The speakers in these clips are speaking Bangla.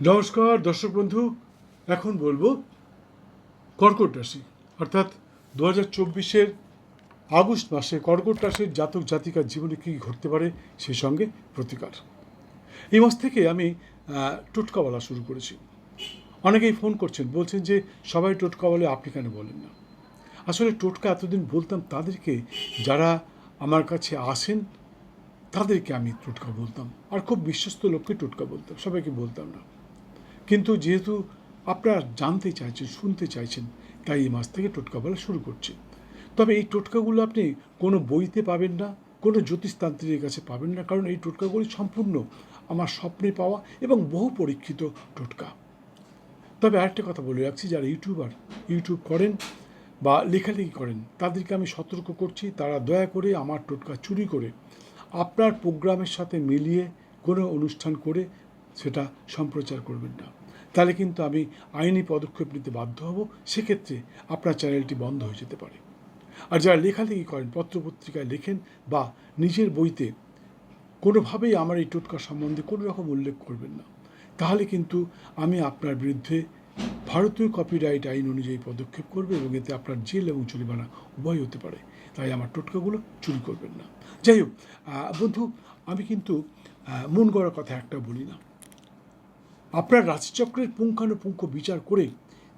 নমস্কার, দর্শক বন্ধু। এখন বলব কর্কট রাশি, অর্থাৎ দু হাজার চব্বিশের আগস্ট মাসে কর্কট রাশির জাতক জাতিকার জীবনে কী ঘটতে পারে সেই সঙ্গে প্রতিকার। এই মাস থেকে আমি টোটকা বলা শুরু করেছি। অনেকেই ফোন করছেন, বলছেন যে সবাই টোটকা বলে আপনি কেন বলেন না? আসলে টোটকা এতদিন বলতাম তাদেরকে, যারা আমার কাছে আসেন, তাদেরকে আমি টোটকা বলতাম। আর খুব বিশ্বস্ত লোককে টোটকা বলতাম, সবাইকে বলতাম না। কিন্তু যেহেতু আপনারা জানতে চাইছেন, শুনতে চাইছেন, তাই এই মাস থেকে টোটকা বলা শুরু করছি। তবে এই টোটকাগুলো আপনি কোনো বইতে পাবেন না, কোনো জ্যোতিষতান্ত্রিকের কাছে পাবেন না, কারণ এই টোটকাগুলি সম্পূর্ণ আমার স্বপ্নে পাওয়া এবং বহু পরীক্ষিত টোটকা। তবে আরেকটা কথা বলে রাখছি, যারা ইউটিউবার, ইউটিউব করেন বা লেখালেখি করেন, তাদেরকে আমি সতর্ক করছি, তারা দয়া করে আমার টোটকা চুরি করে আপনার প্রোগ্রামের সাথে মিলিয়ে কোনো অনুষ্ঠান করে সেটা সম্প্রচার করবেন না। তাহলে কিন্তু আমি আইনি পদক্ষেপ নিতে বাধ্য হব, সেক্ষেত্রে আপনার চ্যানেলটি বন্ধ হয়ে যেতে পারে। আর যারা লেখালেখি করেন, পত্রপত্রিকায় লেখেন বা নিজের বইতে কোনোভাবেই আমার এই টোটকা সম্বন্ধে কোনো রকম উল্লেখ করবেন না, তাহলে কিন্তু আমি আপনার বিরুদ্ধে ভারতীয় কপিরাইট আইন অনুযায়ী পদক্ষেপ করবে এবং এতে আপনার জেল এবং জরিমানা উভয় হতে পারে। তাই আমার টোটকাগুলো চুরি করবেন না। যাই হোক বন্ধু, আমি কিন্তু মন গড়ার কথা একটা বলি না। আপনার রাশিচক্রের পুঙ্খানুপুঙ্খ বিচার করে,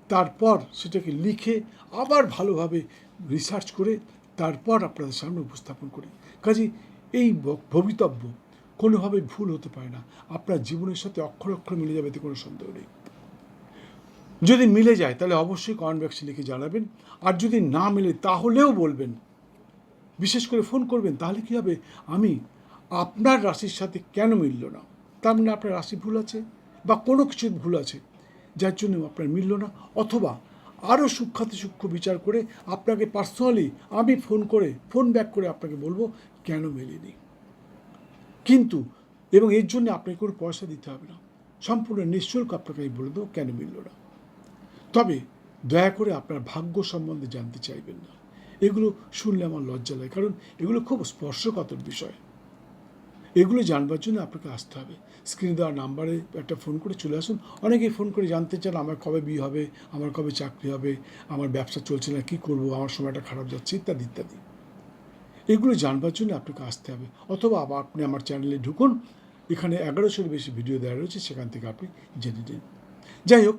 তারপর সেটাকে লিখে আবার ভালোভাবে রিসার্চ করে, তারপর আপনাদের সামনে উপস্থাপন করি। কাজে এই ভবিতব্য কোনোভাবে ভুল হতে পারে না। আপনার জীবনের সাথে অক্ষর অক্ষর মিলে যাবে, এতে কোনো সন্দেহ নেই। যদি মিলে যায়, তাহলে অবশ্যই কমেন্ট বক্সে লিখে জানাবেন। আর যদি না মিলে, তাহলেও বলবেন। বিশেষ করে ফোন করবেন, তাহলে কী হবে? আমি আপনার রাশির সাথে কেন মিলল না? তার মানে আপনার রাশি ভুল আছে? বা কোনো কিছু ভুল আছে, যার জন্য আপনার মিলল না, অথবা আরও সূক্ষাতি সূক্ষ্ম বিচার করে আপনাকে পার্সোনালি আমি ফোন করে ফোন ব্যাক করে আপনাকে বলব, কেন মেলেনি? কিন্তু, এবং এর জন্য আপনাকে কোনো পয়সা দিতে হবে না। সম্পূর্ণ নিঃশুল্ক আপনাকে আমি বলে দেবো, কেন মিলল না। তবে দয়া করে আপনার ভাগ্য সম্বন্ধে জানতে চাইবেন না। এগুলো শুনলে আমার লজ্জা লাগে, কারণ এগুলো খুব স্পর্শকাতর বিষয়। এগুলো জানবার জন্য আপনাকে আসতে হবে। স্ক্রিনে দেওয়া নাম্বারে একটা ফোন করে চলে আসুন। অনেকেই ফোন করে জানতে চান, আমার কবে বিয়ে হবে, আমার কবে চাকরি হবে, আমার ব্যবসা চলছে না, কী করব, আমার সময়টা খারাপ যাচ্ছে, ইত্যাদি ইত্যাদি। এগুলো জানবার জন্য আপনাকে আসতে হবে। অথবা আবার আপনি আমার চ্যানেলে ঢুকুন, এখানে এগারোশোর বেশি ভিডিও দেওয়া রয়েছে, সেখান থেকে আপনি জেনে নিন। যাই হোক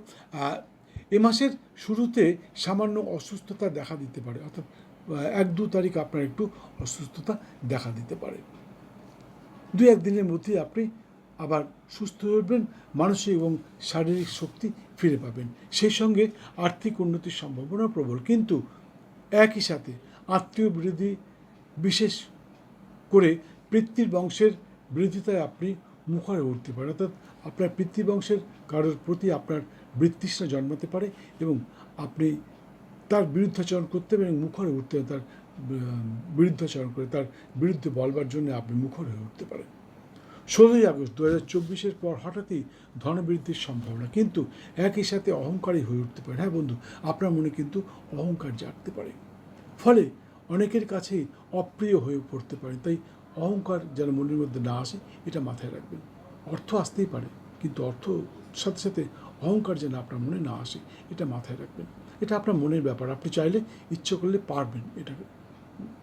এ মাসের শুরুতে সামান্য অসুস্থতা দেখা দিতে পারে, অর্থাৎ এক দু তারিখ আপনার একটু অসুস্থতা দেখা দিতে পারে। দু একদিনের মধ্যেই আপনি আবার সুস্থ উঠবেন, মানসিক এবং শারীরিক শক্তি ফিরে পাবেন। সেই সঙ্গে আর্থিক উন্নতির সম্ভাবনা প্রবল। কিন্তু একই সাথে আত্মীয় বিরোধী বিশেষ করে পিতৃ বংশের বিরোধিতায় আপনি মুখরে উঠতে পারেন। অর্থাৎ আপনার পিতৃবংশের কারোর প্রতি আপনার বৃত্তিষ্ণা জন্মাতে পারে এবং আপনি তার বিরুদ্ধাচরণ করতে পারেন এবং মুখরে উঠতে তার বিরুদ্ধাচরণ করে তার বিরুদ্ধে বলবার জন্য আপনি মুখর হয়ে উঠতে পারেন। ষোলোই আগস্ট দু হাজার চব্বিশের পর হঠাৎই ধনবৃদ্ধির সম্ভাবনা, কিন্তু একই সাথে অহংকারী হয়ে উঠতে পারে। হ্যাঁ বন্ধু, আপনার মনে কিন্তু অহংকার জাগতে পারে। ফলে অনেকের কাছেই অপ্রিয় হয়ে পড়তে পারে, তাই অহংকার যেন মনের মধ্যে না আসে, এটা মাথায় রাখবেন। অর্থ আসতেই পারে, কিন্তু অর্থ সাথে সাথে অহংকার যেন আপনার মনে না আসে, এটা মাথায় রাখবেন। এটা আপনার মনের ব্যাপার, আপনি চাইলে ইচ্ছে করলে পারবেন এটাকে।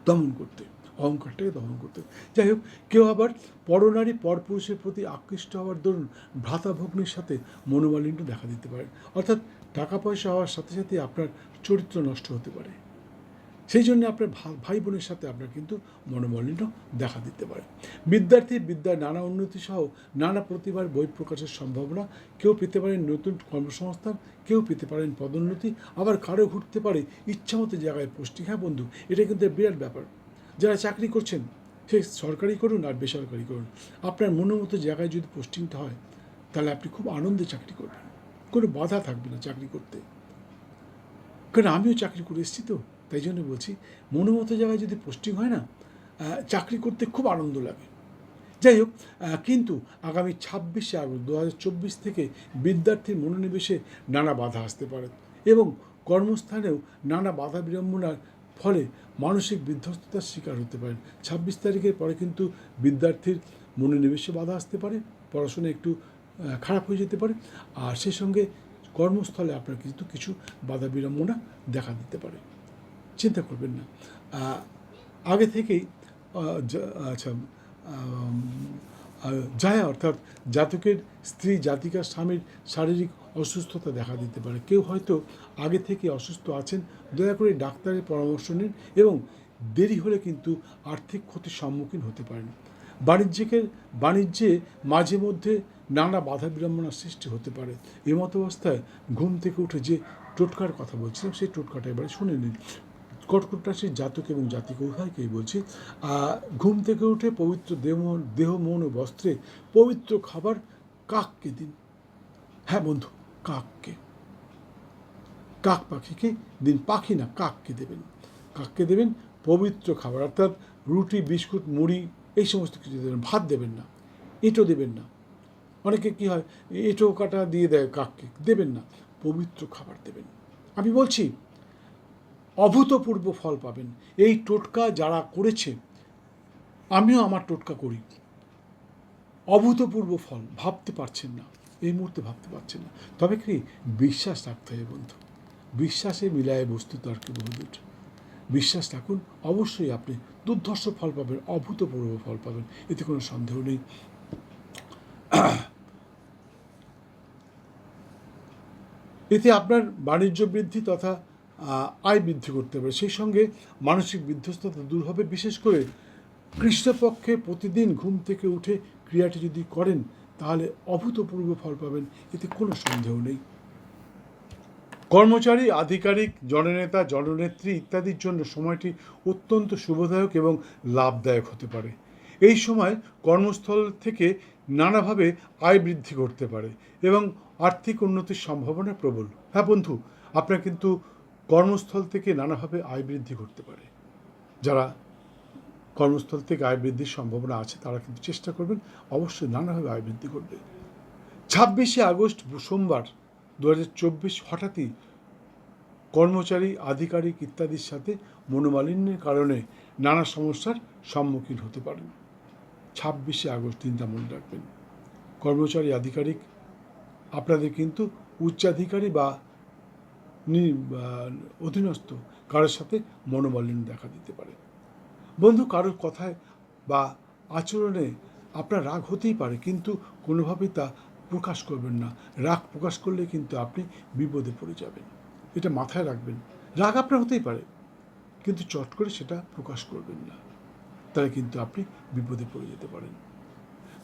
দমন করতে, অহংকারটাকে দমন করতে। যাই হোক, কেউ আবার পরনারী পরপুরুষের প্রতি আকৃষ্ট হওয়ার দরুন ভ্রাতা ভগ্নির সাথে মনোমালিন্য দেখা দিতে পারে। অর্থাৎ টাকা পয়সা হওয়ার সাথে সাথে আপনার চরিত্র নষ্ট হতে পারে। সেই জন্য আপনার ভাই বোনের সাথে আপনার কিন্তু মনোমালিন্য দেখা দিতে পারে। বিদ্যার্থী বিদ্যার নানা উন্নতি সহ নানা প্রতিভার বই প্রকাশের সম্ভাবনা, কেউ পেতে পারেন নতুন কর্মসংস্থান, কেউ পেতে পারেন পদোন্নতি, আবার কারও ঘুরতে পারে ইচ্ছামতো জায়গায় পোস্টিং। হ্যাঁ বন্ধু, এটা কিন্তু বিরাট ব্যাপার। যারা চাকরি করছেন, সে সরকারি করুন আর বেসরকারি করুন। আপনার মনের মতো জায়গায় যদি পোস্টিংটা হয়, তাহলে আপনি খুব আনন্দে চাকরি করবেন। কোনো বাধা থাকবে না চাকরি করতে। কারণ আমিও চাকরি করে এসেছি তো? তাই জন্য বলছি, মনের মতো জায়গায় যদি পোস্টিং হয় না চাকরি করতে খুব আনন্দ লাগে। যাই হোক কিন্তু আগামী ছাব্বিশে আগস্ট দু হাজার চব্বিশ থেকে বিদ্যার্থীর মনোনিবেশে নানা বাধা আসতে পারে এবং কর্মস্থানেও নানা বাধা বিড়ম্বনার ফলে মানসিক বিধ্বস্ততার শিকার হতে পারেন। ছাব্বিশ তারিখের পরে কিন্তু বিদ্যার্থীর মনোনিবেশে বাধা আসতে পারে, পড়াশোনা একটু খারাপ হয়ে যেতে পারে, আর সেই সঙ্গে কর্মস্থলে আপনার কিন্তু কিছু বাধা বিড়ম্বনা দেখা দিতে পারে। চিন্তা করবেন না। আগে থেকেই আচ্ছা যায় অর্থাৎ জাতকের স্ত্রী জাতিকার স্বামীর শারীরিক অসুস্থতা দেখা দিতে পারে। কেউ হয়তো আগে থেকে অসুস্থ আছেন, দয়া করে ডাক্তারের পরামর্শ নিন এবং দেরি হলে কিন্তু আর্থিক ক্ষতির সম্মুখীন হতে পারেন। বাণিজ্যিকের, বাণিজ্যে মাঝে মধ্যে নানা বাধা বিড়ম্বনার সৃষ্টি হতে পারে। এমত অবস্থায় ঘুম থেকে উঠে যে টোটকার কথা বলছিলাম, সেই টোটকাটা এবারে শুনে নিন। কর্কট রাশির জাতক এবং জাতিক উভয়কেই বলছি ঘুম থেকে উঠে পবিত্র দেহ দেহ, মন ও বস্ত্রে পবিত্র খাবার কাককে দিন। হ্যাঁ বন্ধু, কাককে। কাক পাখিকে দিন, পাখি না, কাককে দেবেন। কাককে দেবেন পবিত্র খাবার, অর্থাৎ রুটি, বিস্কুট, মুড়ি, এই সমস্ত কিছু দেবেন, ভাত দেবেন না, এঁটো দেবেন না। অনেকে কি হয়, এঁটো কাটা দিয়ে দেয় কাককে, দেবেন না, পবিত্র খাবার দেবেন। আমি বলছি অভূতপূর্ব ফল পাবেন। এই টোটকা যারা করেছে, আমিও আমার টোটকা করি। অভূতপূর্ব ফল, ভাবতে পারছেন না। এই মুহূর্তে ভাবতে পারছেন না। তবে কি বিশ্বাস রাখতে হবে বন্ধু। বিশ্বাসে মিলায় বস্তু তর্কে বহুদূর। বিশ্বাস রাখুন, অবশ্যই আপনি দুর্ধর্ষ ফল পাবেন, অভূতপূর্ব ফল পাবেন, এতে কোনো সন্দেহ নেই। এতে আপনার বাণিজ্য বৃদ্ধি তথা আয় বৃদ্ধি করতে পারে। সেই সঙ্গে মানসিক বিধ্বস্ততা দূর হবে। বিশেষ করে কৃষ্ণপক্ষে প্রতিদিন ঘুম থেকে উঠে ক্রিয়াটি যদি করেন, তাহলে অভূতপূর্ব ফল পাবেন। এতে কোনো সন্দেহ নেই। কর্মচারী, আধিকারিক, জননেতা, জননেত্রী ইত্যাদির জন্য সময়টি অত্যন্ত শুভদায়ক এবং লাভদায়ক হতে পারে। এই সময় কর্মস্থল থেকে নানাভাবে আয় বৃদ্ধি করতে পারে এবং আর্থিক উন্নতির সম্ভাবনা প্রবল। হ্যাঁ বন্ধু, আপনার কিন্তু কর্মস্থল থেকে নানাভাবে আয় বৃদ্ধি করতে পারে। যারা কর্মস্থল থেকে আয় বৃদ্ধির সম্ভাবনা আছে, তারা কিন্তু চেষ্টা করবেন অবশ্যই নানাভাবে আয় বৃদ্ধি করবে। ছাব্বিশে আগস্ট সোমবার দু হাজার চব্বিশ হঠাৎই কর্মচারী, আধিকারিক ইত্যাদির সাথে মনোমালিন্যের কারণে নানা সমস্যার সম্মুখীন হতে পারেন। ছাব্বিশে আগস্ট দিনটা মনে রাখবেন। কর্মচারী, আধিকারিক, আপনাদের কিন্তু উচ্চাধিকারী বা অধীনস্থ, কারোর সাথে মনোমালিন্য দেখা দিতে পারে। বন্ধু, কারোর কথায় বা আচরণে আপনার রাগ হতেই পারে, কিন্তু কোনোভাবেই তা প্রকাশ করবেন না। রাগ প্রকাশ করলে কিন্তু আপনি বিপদে পড়ে যাবেন। এটা মাথায় রাখবেন। রাগ আপনার হতেই পারে, কিন্তু চট করে সেটা প্রকাশ করবেন না। তাহলে কিন্তু আপনি বিপদে পড়ে যেতে পারেন।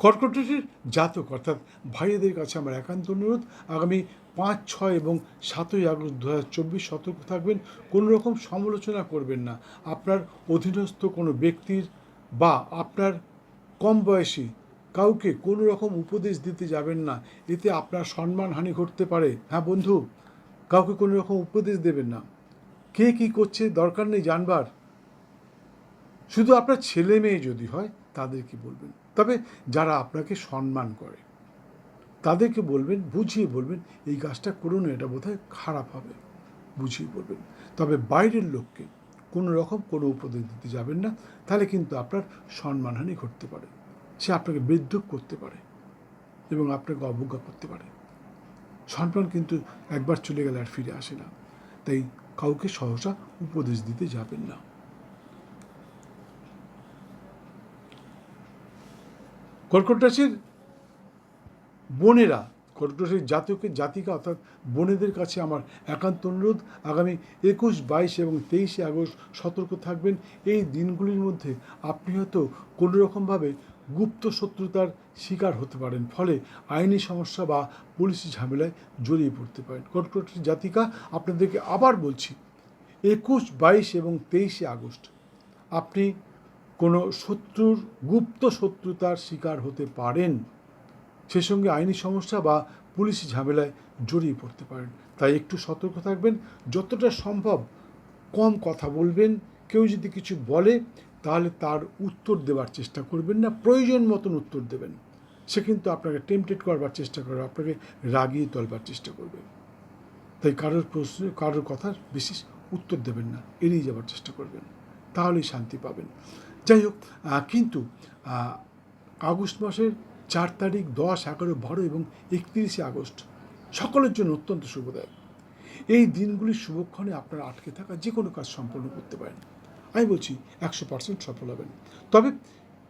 কর্কট রাশির জাতক, অর্থাৎ ভাইয়েদের কাছে আমার একান্ত অনুরোধ, আগামী পাঁচ, ছয় এবং সাতই আগস্ট দু হাজার চব্বিশ সতর্ক থাকবেন, কোনো রকম সমালোচনা করবেন না। আপনার অধীনস্থ কোনো ব্যক্তির বা আপনার কম বয়সী কাউকে কোনো রকম উপদেশ দিতে যাবেন না, এতে আপনার সম্মানহানি ঘটতে পারে। হ্যাঁ বন্ধু, কাউকে কোনো রকম উপদেশ দেবেন না। কে কী করছে দরকার নেই জানবার। শুধু আপনার ছেলে মেয়ে যদি হয় তাদেরকে বলবেন? তবে যারা আপনাকে সম্মান করে, তাদেরকে বলবেন, বুঝিয়ে বলবেন, এই কাজটা করুন, এটা বোধহয় খারাপ হবে। বুঝিয়ে বলবেন। তবে বাইরের লোককে কোনো রকম কোনো উপদেশ দিতে যাবেন না, তাহলে কিন্তু আপনার সম্মানহানি ঘটতে পারে। সে আপনাকে বিদ্রুপ করতে পারে এবং আপনাকে অবজ্ঞা করতে পারে। সম্মান কিন্তু একবার চলে গেলে আর ফিরে আসে না। তাই কাউকে সহসা উপদেশ দিতে যাবেন না। কর্কট রাশির বোনেরা কর্কট রাশির জাতকের জাতিকা অর্থাৎ বোনেদের কাছে আমার একান্ত অনুরোধ, আগামী একুশ, বাইশ এবং তেইশে আগস্ট সতর্ক থাকবেন। এই দিনগুলির মধ্যে আপনি হয়তো কোনো রকমভাবে গুপ্ত শত্রুতার শিকার হতে পারেন, ফলে আইনি সমস্যা বা পুলিশি ঝামেলায় জড়িয়ে পড়তে পারেন। কর্কট জাতিকা, আপনাদেরকে আবার বলছি, একুশ, বাইশ এবং তেইশে আগস্ট, আপনি কোনো শত্রুর, গুপ্ত শত্রুতার শিকার হতে পারেন। সে সঙ্গে আইনি সমস্যা বা পুলিশি ঝামেলায় জড়িয়ে পড়তে পারেন। তাই একটু সতর্ক থাকবেন। যতটা সম্ভব কম কথা বলবেন। কেউ যদি কিছু বলে, তাহলে তার উত্তর দেওয়ার চেষ্টা করবেন না। প্রয়োজন মতন উত্তর দেবেন। সে কিন্তু আপনাকে টেম্পটেড করবার চেষ্টা করবে, আপনাকে রাগিয়ে তোলবার চেষ্টা করবে। তাই কারোর প্রশ্ন, কারোর কথার বিশেষ উত্তর দেবেন না। এড়িয়ে যাওয়ার চেষ্টা করবেন। তাহলেই শান্তি পাবেন। যাই হোক কিন্তু আগস্ট মাসের চার তারিখ দশ, এগারো, বারো এবং একত্রিশে আগস্ট সকলের জন্য অত্যন্ত শুভদায়ক। এই দিনগুলির শুভক্ষণে আপনারা আটকে থাকা যে কোনো কাজ সম্পন্ন করতে পারেন। আমি বলছি একশো পার্সেন্ট সফল হবেন। তবে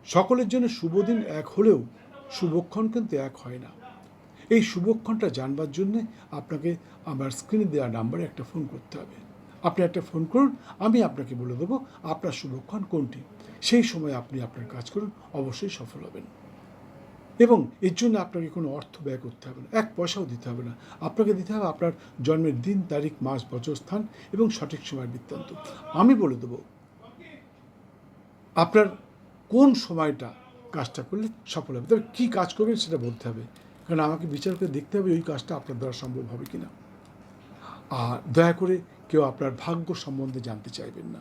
সকলের জন্য শুভ দিন এক হলেও শুভক্ষণ কিন্তু এক হয় না। এই শুভক্ষণটা জানবার জন্যে আপনাকে আমার স্ক্রিনে দেওয়া নাম্বারে একটা ফোন করতে হবে। আপনি একটা ফোন করুন, আমি আপনাকে বলে দেবো আপনার শুভক্ষণ কোনটি। সেই সময় আপনি আপনার কাজ করুন, অবশ্যই সফল হবেন। এবং এর জন্য আপনাকে কোনো অর্থ ব্যয় করতে হবে না, এক পয়সাও দিতে হবে না। আপনাকে দিতে হবে আপনার জন্মের দিন, তারিখ, মাস, বছর, স্থান এবং সঠিক সময়ের বৃত্তান্ত। আমি বলে দেবো, আপনার কোন সময়টা কাজটা করলে সফল হবে? তবে কী কাজ করবেন সেটা বলতে হবে। কারণ আমাকে বিচার করে দেখতে হবে ওই কাজটা আপনার দ্বারা সম্ভব হবে কি না আর দয়া করে কেউ আপনার ভাগ্য সম্বন্ধে জানতে চাইবেন না।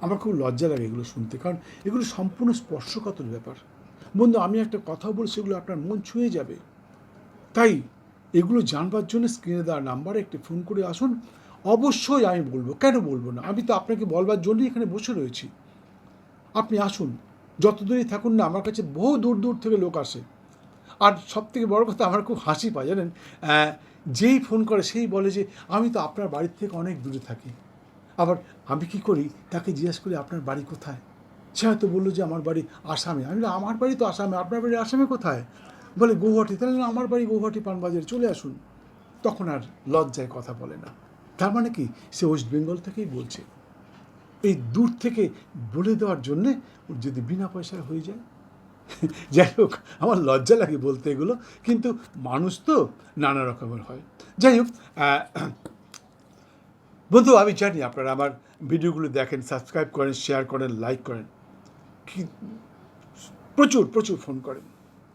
আমার খুব লজ্জা লাগে এগুলো শুনতে, কারণ এগুলো সম্পূর্ণ স্পর্শকাতর ব্যাপার। বন্ধু, আমি একটা কথা বলি সেগুলো আপনার মন ছুঁয়ে যাবে। তাই এগুলো জানবার জন্য স্ক্রিনে দেওয়ার নাম্বারে একটি ফোন করে আসুন। অবশ্যই আমি বলব। কেন বলব না? আমি তো আপনাকে বলবার জন্যই এখানে বসে রয়েছি। আপনি আসুন। যত দূরেই থাকুন না, আমার কাছে বহু দূর দূর থেকে লোক আসে। আর সব থেকে বড় কথা, আমার খুব হাসি পায়, জানেন? যেই ফোন করে সেই বলে যে, আমি তো আপনার বাড়ির থেকে অনেক দূরে থাকি। আবার আমি কি করি? তাকে জিজ্ঞেস করি, আপনার বাড়ি কোথায়? সে হয়তো বলল যে, আমার বাড়ি আসামে। আমি আমার বাড়ি তো আসামে, আপনার বাড়ি আসামে কোথায়? বলে, গৌহাটি। তাহলে আমার বাড়ি গৌহাটি পানবাজারে, চলে আসুন। তখন আর লজ্জায় কথা বলে না। তার মানে কি? সে ওয়েস্ট বেঙ্গল থেকেই বলছে। এই দূর থেকে বলে দেওয়ার জন্যে যদি বিনা পয়সায় হয়ে যায় যাই হোক, আমার লজ্জা লাগে বলতে এগুলো, কিন্তু মানুষ তো নানা রকমের হয়। যাই হোক বন্ধু, আমি জানি আপনারা আমার ভিডিওগুলো দেখেন, সাবস্ক্রাইব করেন শেয়ার করেন লাইক করেন। প্রচুর প্রচুর ফোন করেন।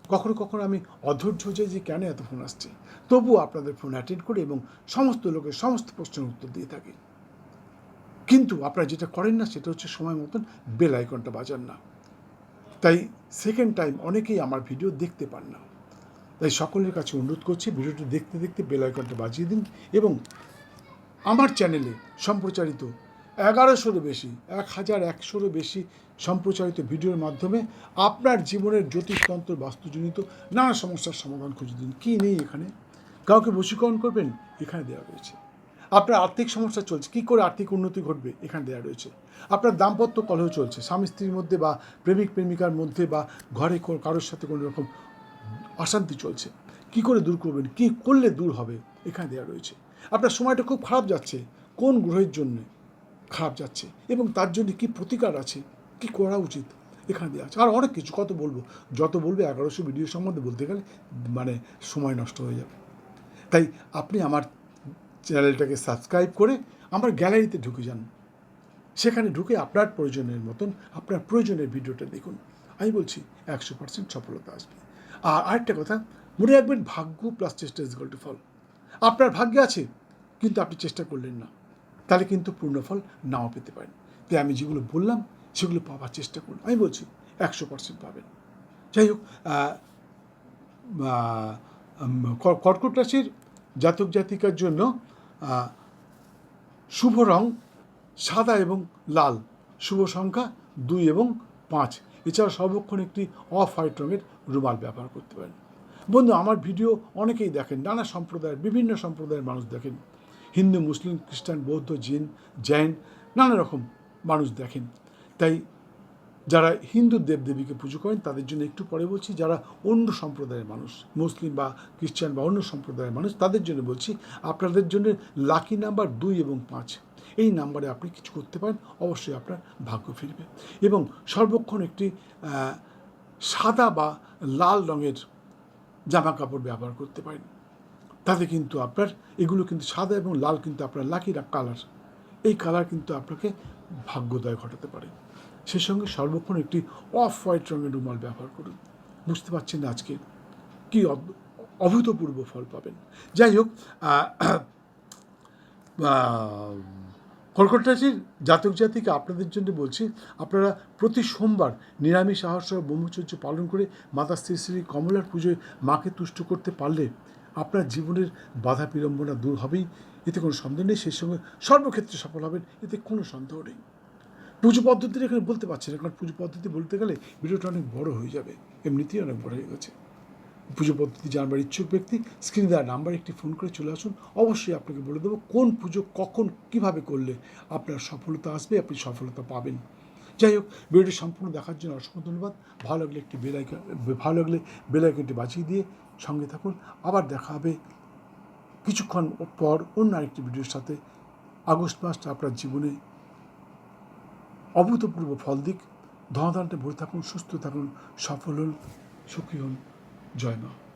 কখনো কখনো আমি অধৈর্য হয়ে যাই যে কেন এত ফোন আসছে? তবুও আপনাদের ফোন অ্যাটেন্ড করি এবং সমস্ত লোকের সমস্ত প্রশ্নের উত্তর দিয়ে থাকি। কিন্তু আপনারা যেটা করেন না, সেটা হচ্ছে সময় মতন বেল আইকনটা বাজান না। তাই সেকেন্ড টাইম অনেকেই আমার ভিডিও দেখতে পান না। তাই সকলের কাছে অনুরোধ করছি ভিডিওটি দেখতে দেখতে বেল আইকনটা বাজিয়ে দিন এবং আমার চ্যানেলে সম্প্রচারিত এগারোশোরও বেশি এক হাজার একশোরও বেশি সম্প্রচারিত ভিডিওর মাধ্যমে আপনার জীবনের জ্যোতিষতন্ত্র বাস্তুজনিত নানা সমস্যার সমাধান খুঁজে দিন। কী নেই এখানে? কাউকে বশীকরণ করবেন, এখানে দেওয়া রয়েছে। আপনার আর্থিক সমস্যা চলছে, কী করে আর্থিক উন্নতি ঘটবে এখানে দেওয়া রয়েছে? আপনার দাম্পত্য কলহ চলছে, স্বামী স্ত্রীর মধ্যে বা প্রেমিক প্রেমিকার মধ্যে বা ঘরে কারোর সাথে কোনো রকম অশান্তি চলছে, কি করে দূর করবেন, কি করলে দূর হবে এখানে দেওয়া রয়েছে? আপনার সময়টা খুব খারাপ যাচ্ছে, কোন গ্রহের জন্য খারাপ যাচ্ছে এবং তার জন্য কি প্রতিকার আছে, কি করা উচিত এখানে দেওয়া আছে? আর অনেক কিছু, কত বলব? যত বলবে এগারোশো ভিডিও সম্বন্ধে বলতে গেলে মানে সময় নষ্ট হয়ে যাবে। তাই আপনি আমার চ্যানেলটাকে সাবস্ক্রাইব করে আমার গ্যালারিতে ঢুকে যান। সেখানে ঢুকে আপনার প্রয়োজনের মতন আপনার প্রয়োজনের ভিডিওটা দেখুন। আমি বলছি একশো পার্সেন্ট সফলতা আসবে। আর আরেকটা কথা, মনে রাখবেন ভাগ্য প্লাস চেষ্টা ইজ গোল টু ফল। আপনার ভাগ্যে আছে, কিন্তু আপনি চেষ্টা করলেন না। তাহলে কিন্তু পূর্ণ ফল নাও পেতে পারেন। তাই আমি যেগুলো বললাম, সেগুলো পাওয়ার চেষ্টা করুন। আমি বলছি একশো পার্সেন্ট পাবেন। যাই হোক কর্কট রাশির জাতক জাতিকার জন্য শুভ রং সাদা এবং লাল। শুভ সংখ্যা দুই এবং পাঁচ। এছাড়া সর্বক্ষণ একটি অফ হোয়াইট রঙের রুমাল ব্যবহার করতে পারেন। বন্ধু, আমার ভিডিও অনেকেই দেখেন। নানা সম্প্রদায়ের, বিভিন্ন সম্প্রদায়ের মানুষ দেখেন। হিন্দু, মুসলিম, খ্রিস্টান, বৌদ্ধ, জিন, জৈন, নানা রকম মানুষ দেখেন। তাই যারা হিন্দু দেবদেবীকে পুজো করেন, তাদের জন্য একটু পরে বলছি, যারা অন্য সম্প্রদায়ের মানুষ, মুসলিম বা খ্রিস্টান বা অন্য সম্প্রদায়ের মানুষ, তাদের জন্য বলছি, আপনাদের জন্য লাকি নাম্বার দুই এবং পাঁচ। এই নাম্বারে আপনি কিছু করতে পারেন, অবশ্যই আপনার ভাগ্য ফিরবে। এবং সর্বক্ষণ একটি সাদা বা লাল রঙের জামা কাপড় ব্যবহার করতে পারেন। তাতে কিন্তু আপনার, এগুলো কিন্তু সাদা এবং লাল কিন্তু আপনার লাকি কালার এই কালার কিন্তু আপনাকে ভাগ্যোদয় ঘটাতে পারে। সে সঙ্গে সর্বক্ষণ একটি অফ হোয়াইট রঙের রুমাল ব্যবহার করুন। বুঝতে পারছেন আজকে কি অভূতপূর্ব ফল পাবেন। যাই হোক রাশির জাতক জাতিকে আপনাদের জন্য বলছি, আপনারা প্রতি সোমবার নিরামিষ আহার সহ ব্রহ্মচর্য পালন করে মাতা শ্রী শ্রী কমলার পুজোয় মাকে তুষ্ট করতে পারলে আপনার জীবনের বাধা বিড়ম্বনা দূর হবেই। এতে কোনো সন্দেহ নেই, সেই সঙ্গে সর্বক্ষেত্রে সফল হবেন, এতে কোনো সন্দেহ নেই। পুজো পদ্ধতির এখানে বলতে পারছি না, কারণ পুজো পদ্ধতি বলতে গেলে ভিডিওটা অনেক বড় হয়ে যাবে, এমনিতেই অনেক বড় হয়ে গেছে। পুজো পদ্ধতি জানবার ইচ্ছুক ব্যক্তি স্ক্রিনে দেওয়া নাম্বার একটি ফোন করে চলে আসুন। অবশ্যই আপনাকে বলে দেবো কোন পুজো কখন কীভাবে করলে আপনার সফলতা আসবে, আপনি সফলতা পাবেন। যাই হোক, ভিডিওটি সম্পূর্ণ দেখার জন্য অসংখ্য ধন্যবাদ। ভালো লাগলে একটি বেলাইকন ভালো লাগলে বেলাইকনটি বাঁচিয়ে দিয়ে সঙ্গে থাকুন। আবার দেখা হবে কিছুক্ষণ পর অন্য আরেকটি ভিডিওর সাথে। আগস্ট মাসটা আপনার জীবনে অভূতপূর্ব ফল দিক। ধনাধানটা ভরে থাকুন সুস্থ থাকুন সফল হন সুখী হন। জয় মা।